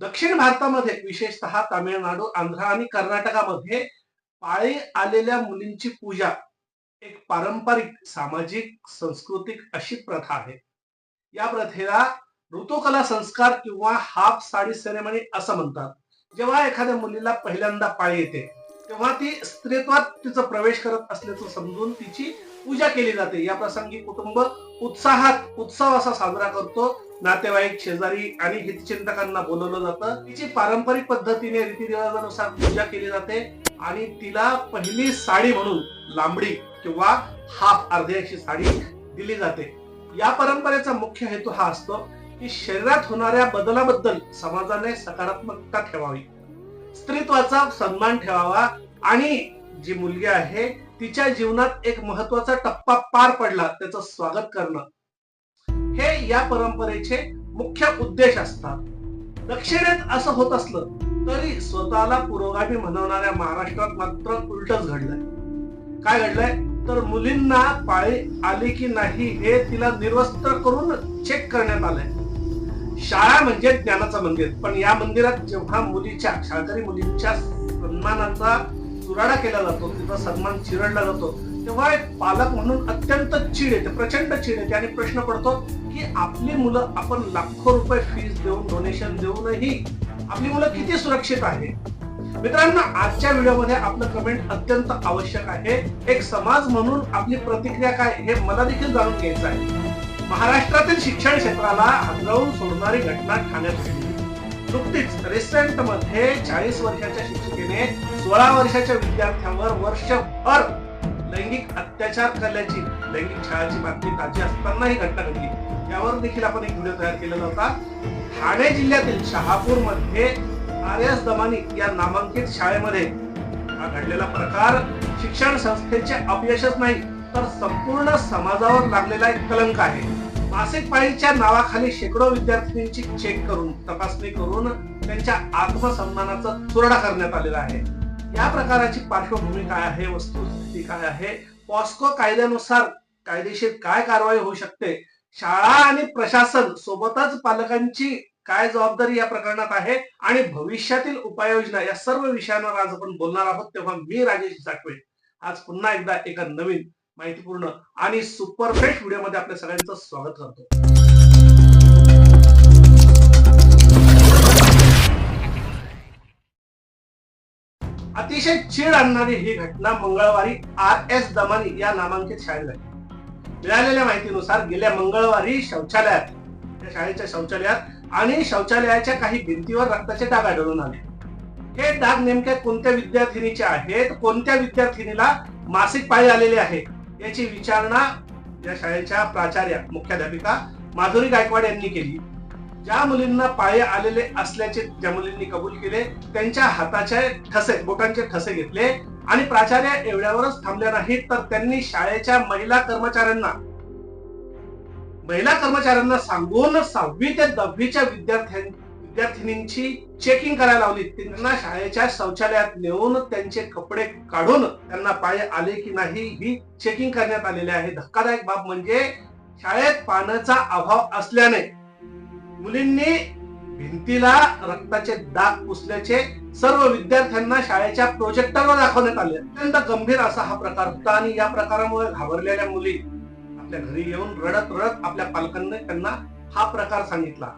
दक्षिण भारतामध्ये विशेषतः तामिळनाडू आंध्र आणि कर्नाटकामध्ये पाळी आलेल्या मुलींची पूजा एक पारंपरिक सामाजिक सांस्कृतिक अशी प्रथा आहे. या प्रथेला ऋतुकला संस्कार किंवा हाफ साडी सेरेमनी असं म्हणतात. जेव्हा एखाद्या मुलीला पहिल्यांदा पाळी येते तेव्हा ती स्त्रीत्वात तिचा प्रवेश करत असल्याचं समजून तिची पूजा केली जाते. या प्रसंगी कुटुंब उत्साहात उत्सव असा साजरा करतो. नातेवाईक शेजारी आणि हितचिंतकांना बोलवलं जातं. तिची पारंपरिक पद्धतीने रीतिरिवाजानुसार पूजा केली जाते आणि तिला पहिली साडी म्हणून लांबडी किंवा हाफ अर्ध्याची अशी साडी दिली जाते. या परंपरेचा मुख्य हेतू हा असतो की शरीरात होणाऱ्या बदलाबद्दल समाजाने सकारात्मकता ठेवावी. स्त्रीत्वाचा सन्मान ठेवावा आणि जी मुलगी आहे तिच्या जीवनात एक महत्त्वाचा टप्पा पार पडला त्याचं स्वागत करणं. हे या परंपरेचे मुख्य उद्देश असतात. दक्षिणेत असं होत असलं तरी स्वतःला पुरोगामी म्हणवणाऱ्या महाराष्ट्रात मात्र उलटच घडलंय. काय घडलंय? तर मुलींना पाळी आली की नाही हे तिला निर्वस्त्र करून चेक करण्यात आलंय. शाळा म्हणजे ज्ञानाचं मंदिर. पण या मंदिरात जेव्हा मुलीच्या शाळकरी मुलींच्या सन्मानाचा चुराडा केला जातो तिचा सन्मान चिरडला जातो तेव्हा एक पालक म्हणून अत्यंत चीड येते प्रचंड चीड येते आणि प्रश्न पडतो की आपली मुलं आपण लाखो रुपये फीज देऊन डोनेशन देऊनही आपली मुलं किती सुरक्षित आहे मित्रांनो आजच्या व्हिडिओमध्ये आपलं कमेंट अत्यंत आवश्यक आहे. एक समाज म्हणून आपली प्रतिक्रिया काय हे मला देखील जाणून घ्यायचं आहे. महाराष्ट्रातील शिक्षण क्षेत्राला हादरवून सोडणारी घटना ठाण्यात घडली. नुकतीच रिसेंटमध्ये चाळीस वर्षाच्या शिक्षिकेने सोळा वर्षाच्या विद्यार्थ्यांवर वर्षभर लैंगिक अत्याचार करण्याची लैंगिक छळाची बातमी ताजी असताना ही घटना घडली. यावर देखील आपण एक व्हिडिओ तयार केलेला होता. ठाणे जिल्ह्यातील शहापूरमध्ये आर एस दमानी या नामांकित शाळेमध्ये हा घडलेला प्रकार. शिक्षण संस्थेचे अपयशच नाही तर संपूर्ण समाजावर लागलेला एक कलंक आहे. मासिक पाळीच्या नावाखाली शेकडो विद्यार्थिनींची चेक करून तपासणी करून त्यांच्या आत्मसन्मानाचा चुरडा करण्यात आलेला आहे. या प्रकाराची पार्श्वभूमी काय आहे वस्तुस्थिती काय आहे पॉस्को कायद्यानुसार कायदेशीर काय कारवाई होऊ शकते शाळा आणि प्रशासन सोबतच पालकांची काय जबाबदारी या प्रकरणात आहे आणि भविष्यातील उपाययोजना या सर्व विषयांवर आज आपण बोलणार आहोत तेव्हा मी राजेश जाटवे. आज पुन्हा एकदा एका नवीन माहितीपूर्ण आणि सुपरफेक्ट व्हिडिओमध्ये आपल्या सगळ्यांचं स्वागत करतो. अतिशय चीड आणणारी ही घटना मंगळवारी आर एस दमानी या नामांकित शाळेत झाली मिळालेल्या माहितीनुसार गेल्या मंगळवारी शौचालयात त्या शाळेच्या शौचालयात आणि शौचालयाच्या काही भिंतीवर रक्ताचे डाग आढळून आले. हे डाग नेमक्या कोणत्या विद्यार्थिनीचे आहेत? कोणत्या विद्यार्थिनीला मासिक पाळी आलेली आहे? याची विचारणा या शाळेच्या प्राचार्या मुख्याध्यापिका माधुरी गायकवाड यांनी केली. ज्या मुलींना पाय आलेले असल्याचे ज्या मुलींनी कबूल केले त्यांच्या हाताचे ठसे बोटांचे ठसे घेतले आणि प्राचार्य एवढ्यावरच थांबल्या नाहीत तर त्यांनी शाळेच्या महिला कर्मचाऱ्यांना महिला कर्मचाऱ्यांना सांगून सहावी ते दहावीच्या विद्यार्थ्यां विद्यार्थिनींची चेकिंग करायला लावली. त्यांना शाळेच्या शौचालयात नेऊन त्यांचे कपडे काढून त्यांना पाय आले की नाही ही चेकिंग करण्यात आलेली आहे. धक्कादायक बाब म्हणजे शाळेत पाण्याचा अभाव असल्याने मुलींनी भिंतीला रक्ताचे दाग पुसल्याचे सर्व विद्यार्थ्यांना शाळेच्या प्रोजेक्टरवर दाखवण्यात आले. अत्यंत गंभीर असा हा प्रकार होता आणि या प्रकारामुळे घाबरलेल्या मुली आपल्या घरी येऊन रडत रडत आपल्या पालकांनी त्यांना हा प्रकार सांगितला.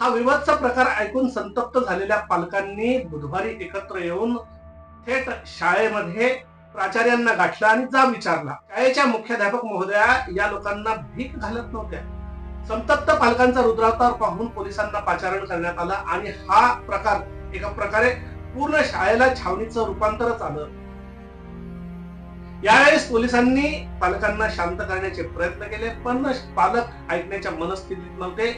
हा विवादचा प्रकार ऐकून संतप्त झालेल्या पालकांनी बुधवारी एकत्र येऊन थेट शाळेमध्ये प्राचार्यांना गाठला आणि जा विचारला. शाळेच्या मुख्याध्यापक महोदया या लोकांना भीक घालत नव्हत्या. संतप्त पालकांचा रुद्रावतार पाहून पोलिसांना पाचारण करण्यात आलं आणि हा प्रकार एका प्रकारे पूर्ण शाळेला छावणीचं रूपांतरच आलं. यावेळेस पोलिसांनी पालकांना शांत करण्याचे प्रयत्न केले पण पालक ऐकण्याच्या मनस्थितीत नव्हते.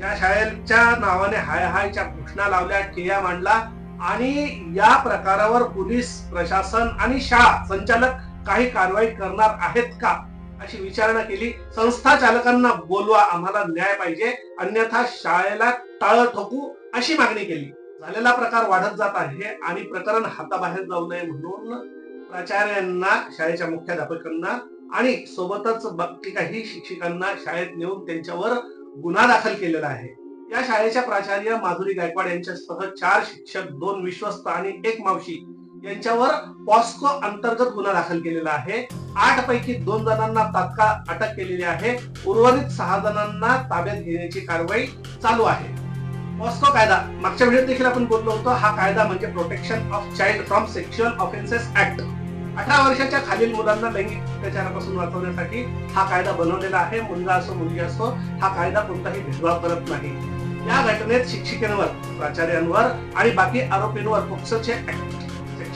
या शाळेच्या नावाने हाय हायच्या घोषणा लावल्या ठेया मांडला आणि या प्रकारावर पोलीस प्रशासन आणि शाळा संचालक काही कारवाई करणार आहेत का? अशी विचारणा केली. संस्था चालकांना बोलवा आम्हाला न्याय पाहिजे. अन्यथा शाळेला टाळ ठोकू अशी मागणी केली. झालेला प्रकार वाढत जात आहे आणि प्रकरण हाताबाहेर जाऊ नये म्हणून प्राचार्यांना शाळेच्या मुख्याध्यापकांना आणि सोबतच बाकी काही शिक्षकांना शाळेत नेऊन त्यांच्यावर गुन्हा दाखल केलेला आहे. या शाळेच्या प्राचार्य माधुरी गायकवाड यांच्यासह चार शिक्षक दोन विश्वस्त आणि एक मावशी यांच्यावर पॉस्को अंतर्गत गुन्हा दाखल केलेला आहे. आठ पैकी दोन जणांना तात्काळ अटक केलेली आहे. उर्वरित सहा जणांना ताब्यात घेण्याची कारवाई चालू आहे. पॉस्को कायदा. मागच्या व्हिडिओत देखील आपण बोललो होतो हा कायदा म्हणजे protection of child from sexual offences act अठरा वर्षाच्या खालील मुलांना लैंगिक अत्याचारापासून वाचवण्यासाठी हा कायदा बनवलेला आहे. मुलगा असो मुलगी असो हा कायदा कोणताही भेदभाव करत नाही. या घटनेत शिक्षिकेंवर प्राचार्यांवर आणि बाकी आरोपींवर पोक्सोचे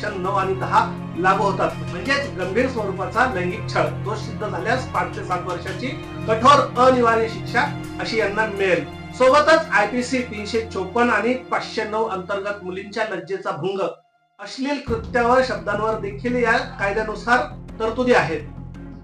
सेक्शन नऊ आणि दहा लागू होतात. म्हणजेच गंभीर स्वरूपाचा लैंगिक छळ. दोष सिद्ध झाल्यास पाच ते सात वर्षाची कठोर अनिवार्य शिक्षा अशी यांना मिळेल. सोबतच आयपीसी तीनशे चोपन्न आणि पाचशे नऊ अंतर्गत मुलींच्या लज्जेचा भंग. अश्लील कृत्यावर शब्दांवर देखील या कायद्यानुसार तरतुदी आहेत.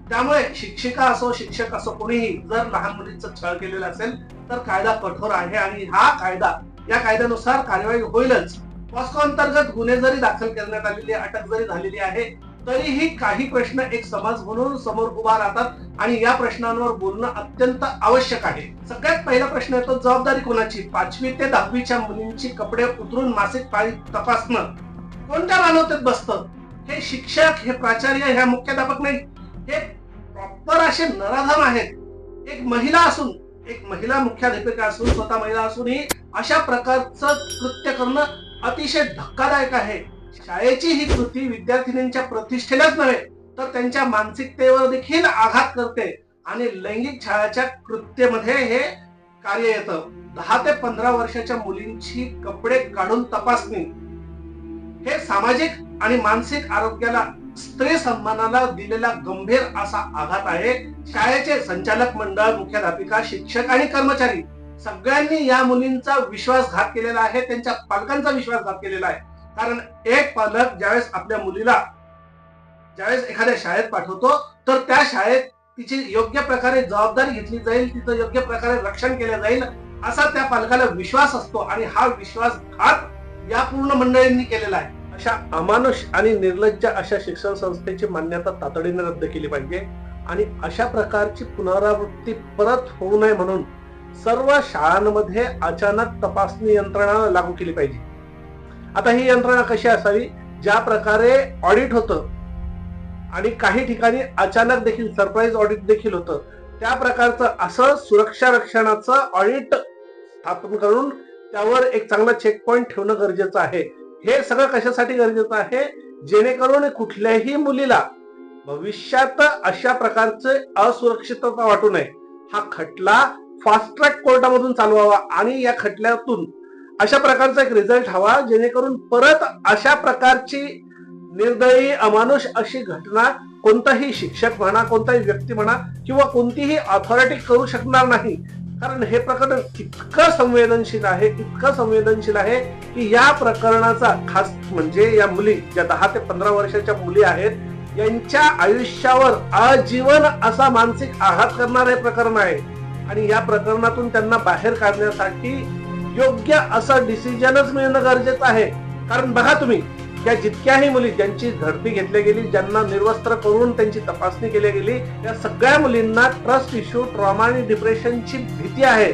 त्यामुळे शिक्षिका असो शिक्षक असो कोणीही जर लहान मुलींचा छळ केलेला असेल तर कायदा कठोर आहे आणि हा कायदा या कायद्यानुसार कार्यवाही होईलच. पॉस्को अंतर्गत गुन्हे जरी दाखल करण्यात आलेली अटक जरी झालेली आहे तरीही काही प्रश्न एक समाज म्हणून समोर उभा राहतात आणि या प्रश्नांवर बोलणं अत्यंत आवश्यक आहे. सगळ्यात पहिला प्रश्न येतो जबाबदारी कोणाची? पाचवी ते दहावीच्या मुलींची कपडे उतरून मासिक पाळी तपासणं. कोणत्या मानवतेत बसतं? हे शिक्षक हे प्राचार्य ह्या मुख्याध्यापक नाही. हे प्रॉपर असे नराधम आहेत. एक महिला असून एक महिला मुख्याध्यापिका असून स्वतः महिला असूनही अशा प्रकारचं कृत्य करणं अतिशय धक्कादायक आहे. शाळेची ही कृती विद्यार्थिनींच्या प्रतिष्ठेलाच नव्हे तर त्यांच्या मानसिकतेवर देखील आघात करते आणि लैंगिक छळाच्या कृत्यमध्ये हे कार्य येतं. दहा ते पंधरा वर्षाच्या मुलींची कपडे काढून तपासणी. हे सामाजिक आणि मानसिक आरोग्याला स्त्री सन्मानाला दिलेला गंभीर असा आघात आहे. शाळेचे संचालक मंडळ मुख्याध्यापिका शिक्षक आणि कर्मचारी सगळ्यांनी या मुलींचा विश्वासघात केलेला आहे त्यांच्या पालकांचा विश्वासघात केलेला आहे. कारण एक पालक ज्यावेळेस आपल्या मुलीला ज्यावेळेस एखाद्या शाळेत पाठवतो तर त्या शाळेत तिची योग्य प्रकारे जबाबदारी घेतली जाईल तिचं योग्य प्रकारे रक्षण केलं जाईल असा त्या पालकाला विश्वास असतो आणि हा विश्वासघात या पूर्ण मंडळींनी केलेला आहे. अशा अमानुष आणि निर्लज्ज अशा शिक्षण संस्थेची मान्यता तातडीने रद्द केली पाहिजे आणि अशा प्रकारची पुनरावृत्ती परत होऊ नये म्हणून सर्व शाळांमध्ये अचानक तपासणी यंत्रणा लागू केली पाहिजे. आता ही यंत्रणा कशी असावी? ज्या प्रकारे ऑडिट होतं आणि काही ठिकाणी अचानक देखील सरप्राईज ऑडिट देखील होतं त्या प्रकारचं असं सुरक्षा रक्षणाचं ऑडिट स्थापन करून त्यावर एक चांगला चेक पॉईंट ठेवणं गरजेचं आहे. हे सगळं कशासाठी गरजेचं आहे? जेणेकरून कुठल्याही मुलीला भविष्यात अशा प्रकारचे असुरक्षितता वाटू नये. हा खटला फास्ट ट्रॅक कोर्टामधून चालवावा आणि या खटल्यातून अशा प्रकारचा एक रिझल्ट हवा जेणेकरून परत अशा प्रकारची निर्दयी अमानुष अशी घटना कोणताही शिक्षक म्हणा कोणताही व्यक्ती म्हणा किंवा कोणतीही ऑथॉरिटी करू शकणार नाही. कारण हे प्रकरण इतकं संवेदनशील आहे इतकं संवेदनशील आहे की या प्रकरणाचा खास म्हणजे या मुली ज्या दहा ते पंधरा वर्षाच्या मुली आहेत यांच्या आयुष्यावर आजीवन असा मानसिक आघात करणारे हे प्रकरण आहे. आणि या प्रकरणातून त्यांना बाहेर काढण्यासाठी योग्य असं डिसिजनच मिळणं गरजेचं आहे. कारण बघा तुम्ही या जितक्याही मुली ज्यांची झडती घेतली गेली ज्यांना निर्वस्त्र करून त्यांची तपासणी केली गेली त्या सगळ्या मुलींना ट्रस्ट इश्यू ट्रॉमा आणि डिप्रेशनची भीती आहे.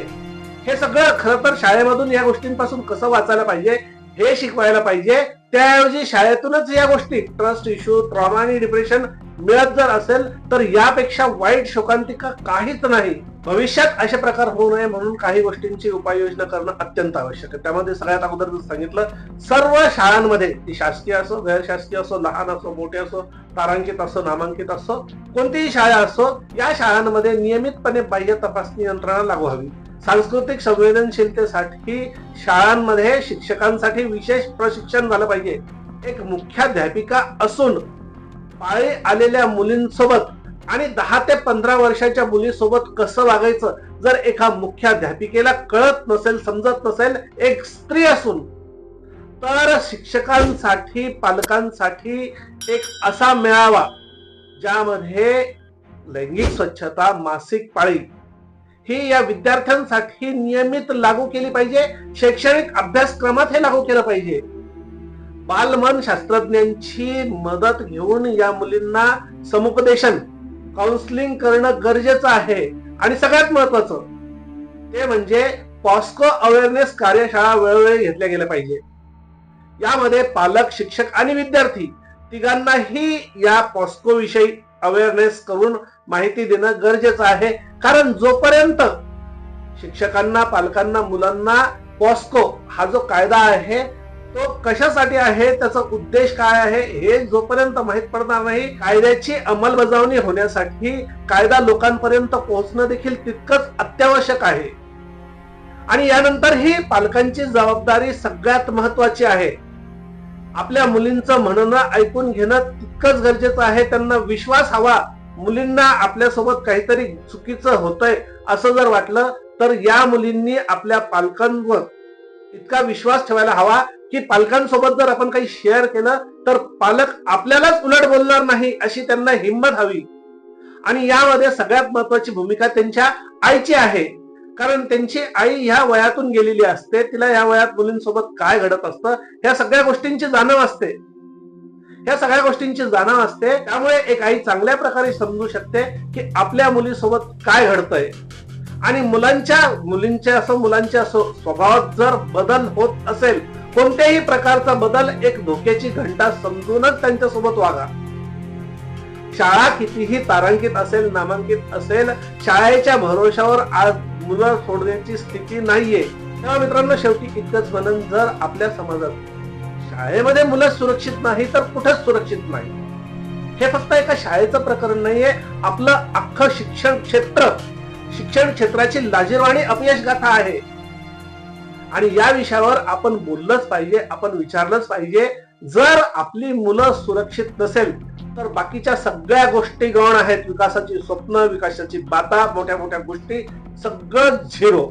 हे सगळं खरं तर शाळेमधून या गोष्टींपासून कसं वाचायला पाहिजे हे शिकवायला पाहिजे त्याऐवजी शाळेतूनच या गोष्टी ट्रस्ट इश्यू ट्रॉमा आणि डिप्रेशन मिळत जर असेल तर यापेक्षा वाईट शोकांतिका काहीच नाही. भविष्यात असे प्रकार होऊ नये म्हणून काही गोष्टींची उपाययोजना करणं अत्यंत आवश्यक आहे. त्यामध्ये सगळ्यात अगोदर सांगितलं सर्व शाळांमध्ये ती शासकीय असो गैरशासकीय असो लहान असो मोठे असो तारांकित असो नामांकित असो कोणतीही शाळा असो या शाळांमध्ये नियमितपणे बाह्य तपासणी यंत्रणा लागू हवी. सांस्कृतिक संवेदनशीलतेसाठी शाळांमध्ये शिक्षकांसाठी विशेष प्रशिक्षण झालं पाहिजे. एक मुख्याध्यापिका असून पाळी आलेल्या मुलींसोबत आणि दहा ते पंधरा वर्षाच्या मुलीसोबत कसं वागायचं जर एका मुख्याध्यापिकेला कळत नसेल समजत नसेल एक स्त्री असून तर शिक्षकांसाठी पालकांसाठी एक असा मेळावा ज्यामध्ये लैंगिक स्वच्छता मासिक पाळी ही या विद्यार्थ्यांसाठी नियमित लागू केली पाहिजे शैक्षणिक अभ्यासक्रमात हे लागू केलं पाहिजे. बालमन शास्त्रज्ञांची मदत घेऊन या मुलींना समुपदेशन काउन्सिलिंग करणं गरजेचं आहे. आणि सगळ्यात महत्वाचं ते म्हणजे पॉस्को अवेअरनेस कार्यशाळा वेळोवेळी घेतल्या गेल्या पाहिजे. यामध्ये पालक शिक्षक आणि विद्यार्थी तिघांनाही या पॉस्को विषयी अवेअरनेस करून माहिती देणं गरजेचं आहे. कारण जोपर्यंत शिक्षकांना पालकांना मुलांना पॉस्को हा जो कायदा आहे तो कशासाठी आहे त्याचा उद्देश काय आहे हे जोपर्यंत माहीत पडणार नाही कायद्याची अंमलबजावणी होण्यासाठी कायदा लोकांपर्यंत पोहोचणं देखील तितकंच अत्यावश्यक आहे. आणि यानंतर ही पालकांची जबाबदारी सगळ्यात महत्वाची आहे. आपल्या मुलींचं म्हणणं ऐकून घेणं तितकंच गरजेचं आहे त्यांना विश्वास हवा. मुलींना आपल्यासोबत काहीतरी चुकीचं होतंय असं जर वाटलं तर या मुलींनी आपल्या पालकांवर इतका विश्वास ठेवायला हवा की पालकांसोबत जर आपण काही शेअर केलं तर पालक आपल्यालाच उलट बोलणार नाही अशी त्यांना हिंमत हवी. आणि यामध्ये सगळ्यात महत्वाची भूमिका त्यांच्या आईची आहे. कारण त्यांची आई ह्या वयातून गेलेली असते तिला या वयात मुलींसोबत काय घडत असतं ह्या सगळ्या गोष्टींची जाणीव असते. ह्या सगळ्या गोष्टींची जाणीव असते त्यामुळे एक आई चांगल्या प्रकारे समजू शकते की आपल्या मुलीसोबत काय घडतंय. आणि मुलांच्या मुलींच्या असो मुलांच्या असो स्वभावात जर बदल होत असेल कोणत्याही प्रकारचा बदल एक धोक्याची घंटा समजूनच त्यांच्यासोबत वागा. शाळा कितीही तारांकित असेल नामांकित असेल शाळेच्या भरोशावर आज मुलं सोडण्याची स्थिती नाहीये. तेव्हा मित्रांनो शेवटी इतकंच म्हणून जर आपल्या समाजात शाळेमध्ये मुलं सुरक्षित नाही तर कुठेच सुरक्षित नाही. हे फक्त एका शाळेचं प्रकरण नाहीये. आपलं अख्खं शिक्षण क्षेत्र शिक्षण क्षेत्राची लाजीरवाणी अपयश गाथा आहे. आणि या विषयावर आपण बोललंच पाहिजे आपण विचारलंच पाहिजे. जर आपली मुलं सुरक्षित नसेल तर बाकीच्या सगळ्या गोष्टी गौण आहेत. विकासाची स्वप्न विकासाची बाता मोठ्या मोठ्या गोष्टी सगळं झिरो.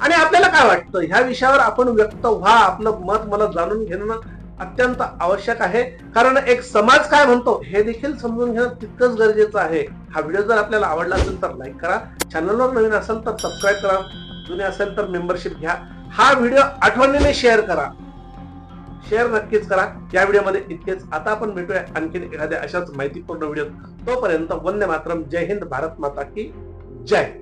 आणि आपल्याला काय वाटतं? ह्या विषयावर आपण व्यक्त व्हा. आपलं मत मला जाणून घेणं अत्यंत आवश्यक आहे. कारण एक समाज काय म्हणतो? हे देखील समजून घेणं तितकंच गरजेचं आहे. हा व्हिडिओ जर आपल्याला आवडला असेल तर लाईक करा. चॅनलवर नवीन असेल तर सबस्क्राईब करा. जुने असेल तर मेंबरशिप घ्या. हा व्हिडिओ आठवणीने शेअर करा. शेअर नक्कीच करा. या व्हिडिओमध्ये इतकेच. आता आपण भेटूया आणखी एखाद्या अशाच माहितीपूर्ण व्हिडिओ तोपर्यंत वंदे मातरम. जय हिंद भारत माता की जय.